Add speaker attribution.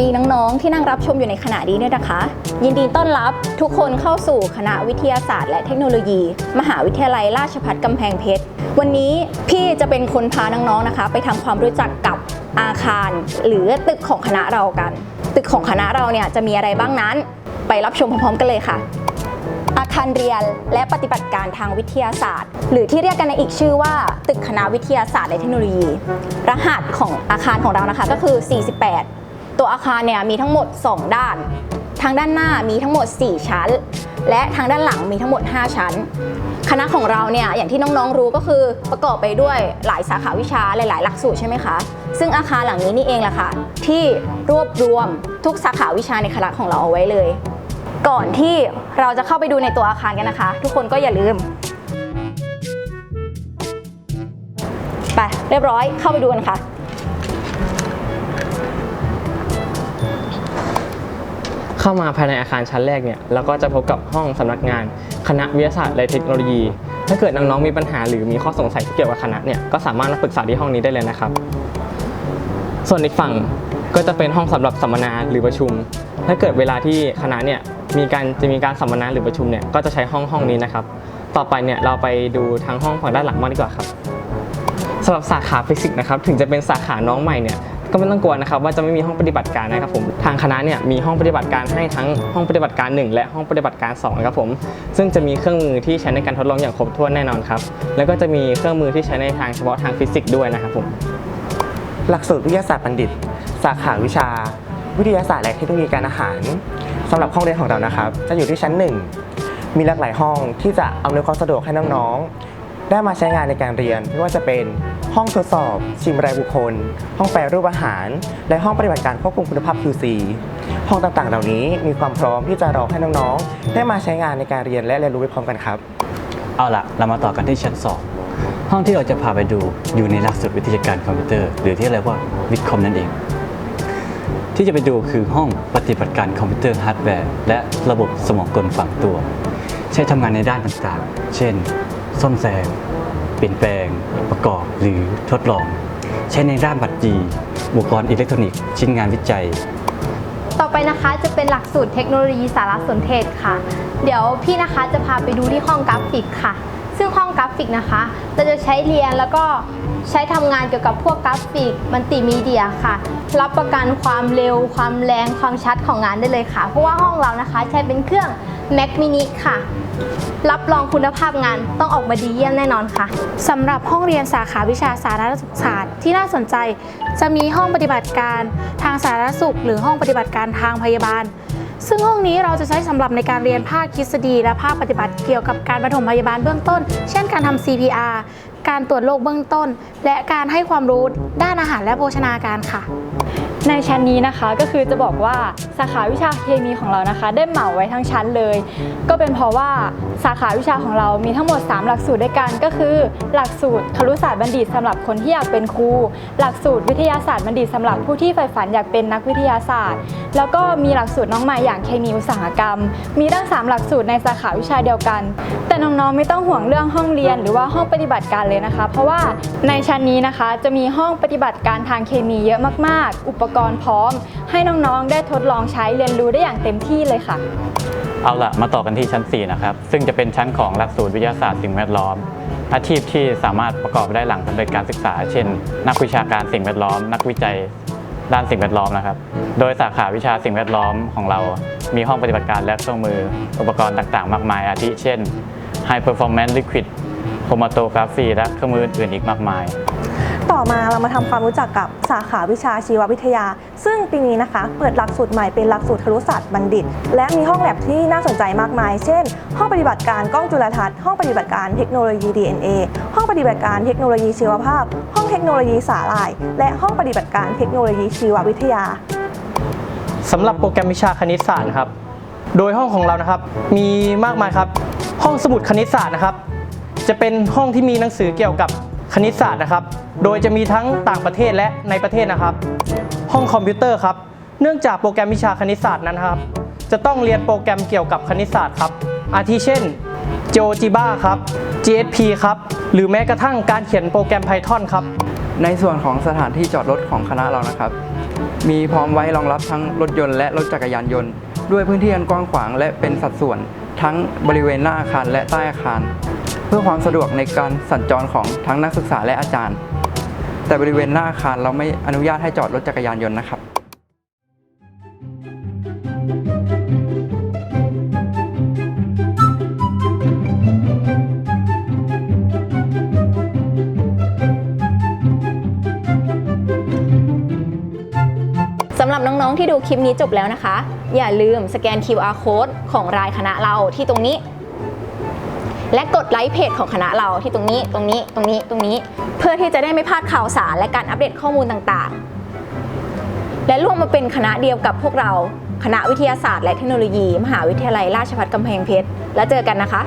Speaker 1: ดีน้องๆ ที่นั่งรับชมอยู่ในขณะนี้ด้วยนะคะ ยินดีต้อนรับทุกคนเข้าสู่คณะวิทยาศาสตร์ และเทคโนโลยี มหาวิทยาลัยราชภัฏกำแพงเพชร วันนี้พี่จะเป็นคนพาน้องๆนะคะ ไปทำความรู้จักกับอาคาร หรือตึกของคณะเรากัน ตึกของคณะเราเนี่ยจะมีอะไรบ้างนั้น ไปรับชมพร้อมๆกันเลยค่ะอาคารเรียนและปฏิบัติการทางวิทยาศาสตร์ หรือที่เรียกกันในอีกชื่อว่า ตึกคณะวิทยาศาสตร์และเทคโนโลยี รหัสของอาคารของเรานะคะก็คือ 48 ตัวอาคารเนี่ยมีทั้งหมด 2 ด้าน ทางด้านหน้ามีทั้งหมด 4 ชั้น และทางด้านหลังมีทั้งหมด 5 ชั้น คณะของเราเนี่ยอย่างที่น้องๆรู้ก็คือประกอบไปด้วยหลายสาขาวิชาหลาย ๆ หลักสูตรใช่ไหมคะ ซึ่งอาคารหลังนี้นี่เองแหละค่ะที่รวบรวมทุกสาขาวิชาในคณะของเราเอาไว้เลย ก่อนที่เราจะเข้าไปดูในตัวอาคารกันนะคะ ทุกคนก็อย่าลืมไปเรียบร้อยเข้าไปดูกันค่ะ
Speaker 2: เข้ามาภายในอาคารชั้นแรกเนี่ยเราก็จะพบกับห้องสำนักงาน คณะวิทยาศาสตร์และเทคโนโลยี ถ้าเกิดน้องๆมีปัญหาหรือมีข้อสงสัยที่เกี่ยวกับคณะเนี่ยก็สามารถมาปรึกษาที่ห้องนี้ได้เลยนะครับ ส่วนอีกฝั่งก็จะเป็นห้องสำหรับสัมมนาหรือประชุม ถ้าเกิดเวลาที่คณะเนี่ยมีการจะมีการสัมมนาหรือประชุมเนี่ยก็จะใช้ห้องห้องนี้นะครับ ต่อไปเนี่ยเราไปดูทางห้องฝั่งด้านหลังมากดีกว่าครับสำหรับสาขาฟิสิกส์นะครับถึงจะเป็นสาขาน้องใหม่เนี่ย ก็ไม่ต้องกลัวนะครับว่าจะไม่มีห้องปฏิบัติการนะครับผมทางคณะเนี่ยมีห้องปฏิบัติการให้ทั้งห้องปฏิบัติการ 1 และห้องปฏิบัติการ2นะครับผมซึ่งจะมีเครื่องมือที่ใช้ในการทดลองอย่างครบถ้วนแน่นอนครับแล้วก็จะมีเครื่องมือที่ใช้ในทางเฉพาะทางฟิสิกส์ด้วยนะครับผม
Speaker 3: หลักสูตรวิทยาศาสตร์บัณฑิต สาขาวิชา วิทยาศาสตร์และเทคโนโลยีการอาหารสำหรับห้องเรียนของเรานะครับ จะอยู่ที่ชั้น 1 มีหลากหลายห้องที่จะอำนวยความสะดวกให้น้องๆ ได้มาใช้งานในการเรียนไม่ว่าจะเป็นห้องทดสอบ ชิมรายบุคคล ห้องแปรรูปอาหาร และห้องปฏิบัติการควบคุมคุณภาพ QC ห้องต่างๆ เหล่านี้มีความพร้อมที่จะรองให้น้องๆ ได้มาใช้งานในการเรียนและเรียนรู้ไปพร้อมกันครับ
Speaker 4: เอาละเรามาต่อกันที่ชั้น2ห้องที่เราจะพาไปดูอยู่ในหลักสูตรวิทยาการคอมพิวเตอร์ หรือที่เรียกว่าวิทคอมนั่นเอง ที่จะไปดูคือห้องปฏิบัติการคอมพิวเตอร์ฮาร์ดแวร์และระบบสมองกลฝังตัว ใช้ทำงานในด้านต่างๆ เช่น ซ่อมแซม เปลี่ยนแปลง ประกอบ หรือทดลอง ใช้ในด้านบัตรจีอุปกรณ์อิเล็กทรอนิกส์ชิ้นงานวิจัย
Speaker 5: ต่อไปนะคะจะเป็นหลักสูตรเทคโนโลยีสารสนเทศค่ะ เดี๋ยวพี่นะคะจะพาไปดูที่ห้องกราฟิกค่ะ ซึ่งห้องกราฟิกนะคะ เราจะใช้เรียนแล้วก็ใช้ทำงานเกี่ยวกับพวกกราฟิกมัลติมีเดียค่ะ รับประกันความเร็ว ความแรงความชัดของงานได้เลยค่ะ เพราะว่าห้องเรานะคะใช้เป็นเครื่อง Mac mini ค่ะ รับรองคุณภาพงานต้องออกมาดีเยี่ยมแน่นอนค่ะ
Speaker 6: สำหรับห้องเรียนสาขาวิชาสารณสุขศาสตร์ที่น่าสนใจ จะมีห้องปฏิบัติการทางสาธารณสุข หรือห้องปฏิบัติการทางพยาบาล ซึ่งห้องนี้เราจะใช้สำหรับในการเรียนภาคทฤษฎี และภาคปฏิบัติเกี่ยวกับการปฐมพยาบาลเบื้องต้น เช่นการทำ CPR การตรวจโรคเบื้องต้น และการให้ความรู้ด้านอาหารและโภชนาการค่ะ
Speaker 7: ในชั้นนี้นะคะก็คือจะบอกว่าสาขาวิชาเคมีของเรานะคะ ได้เหมาไว้ทั้งชั้นเลย ก็เป็นเพราะว่าสาขาวิชาของเรามีทั้งหมด 3 หลักสูตรด้วยกัน ก็คือ หลักสูตรครุศาสตร์บัณฑิตสำหรับคนที่อยากเป็นครู หลักสูตรวิทยาศาสตร์บัณฑิตสำหรับผู้ที่ใฝ่ฝันอยากเป็นนักวิทยาศาสตร์ แล้วก็มีหลักสูตรน้องใหม่อย่างเคมีอุตสาหกรรม มีทั้ง 3 หลักสูตรในสาขาวิชาเดียวกัน แต่น้องๆไม่ต้องห่วงเรื่องห้องเรียน หรือว่าห้องปฏิบัติการเลยนะคะ เพราะว่าในชั้นนี้นะคะจะมีห้องปฏิบัติการทางเคมีเยอะมากๆ อุปกกรณ์พร้อม ให้น้องๆ ได้ทดลองใช้เรียนรู้ได้อย่างเต็มที่เลยค่ะ
Speaker 4: เอาละมาต่อกันที่ชั้น 4 นะครับ ซึ่งจะเป็นชั้นของหลักสูตรวิทยาศาสตร์สิ่งแวดล้อม อาชีพที่สามารถประกอบได้หลังสำเร็จการศึกษา เช่น นักวิชาการสิ่งแวดล้อม นักวิจัยด้านสิ่งแวดล้อมนะครับ โดยสาขาวิชาสิ่งแวดล้อมของเรา มีห้องปฏิบัติการและเครื่องมือ อุปกรณ์ต่างๆ มากมาย อาทิเช่น High Performance Liquid Chromatography และเครื่องมืออื่นอีกมากมาย
Speaker 8: ต่อมาเรามาทำความรู้จักกับสาขาวิชาชีววิทยา ซึ่งปีนี้นะคะ เปิดหลักสูตรใหม่เป็นหลักสูตรครุศาสตร์บัณฑิต และมีห้องแลบที่น่าสนใจมากมาย เช่น ห้องปฏิบัติการกล้องจุลทรรศน์ ห้องปฏิบัติการเทคโนโลยี DNA ห้องปฏิบัติการเทคโนโลยีชีวภาพ ห้องเทคโนโลยีสาหร่าย และห้องปฏิบัติการเทคโนโลยีชีววิทยา
Speaker 2: สำหรับโปรแกรมวิชาคณิตศาสตร์นะครับ โดยห้องของเรานะครับมีมากมายครับ ห้องสมุดคณิตศาสตร์นะครับ จะเป็นห้องที่มีหนังสือเกี่ยวกับคณิตศาสตร์นะครับ โดยจะมีทั้งต่างประเทศและในประเทศนะครับ ห้องคอมพิวเตอร์ครับ เนื่องจากโปรแกรมวิชาคณิตศาสตร์นั้นครับ จะต้องเรียนโปรแกรมเกี่ยวกับคณิตศาสตร์ครับ อาทิเช่น GeoGebra ครับ GSP ครับ หรือแม้กระทั่งการเขียนโปรแกรม Python ครับ
Speaker 9: ในส่วนของสถานที่จอดรถของคณะเรานะครับ มีพร้อมไว้รองรับทั้งรถยนต์และรถจักรยานยนต์ ด้วยพื้นที่อันกว้างขวางและเป็นสัดส่วน ทั้งบริเวณหน้าอาคารและใต้อาคาร เพื่อความสะดวกในการสัญจรของทั้งนักศึกษาและอาจารย์ แต่บริเวณหน้าอาคารเราไม่อนุญาตให้จอดรถจักรยานยนต์นะครับ
Speaker 1: สำหรับน้องๆที่ดูคลิปนี้จบแล้วนะคะ อย่าลืมสแกน QR code ของรายคณะเราที่ตรงนี้ และกดไลค์เพจของคณะเราที่ตรงนี้ตรงนี้ตรงนี้ตรงนี้ เพื่อที่จะได้ไม่พลาดข่าวสารและการอัปเดตข้อมูลต่างๆ และร่วมมาเป็นคณะเดียวกับพวกเรา คณะวิทยาศาสตร์และเทคโนโลยี มหาวิทยาลัยราชภัฏกำแพงเพชร แล้วเจอกันนะคะ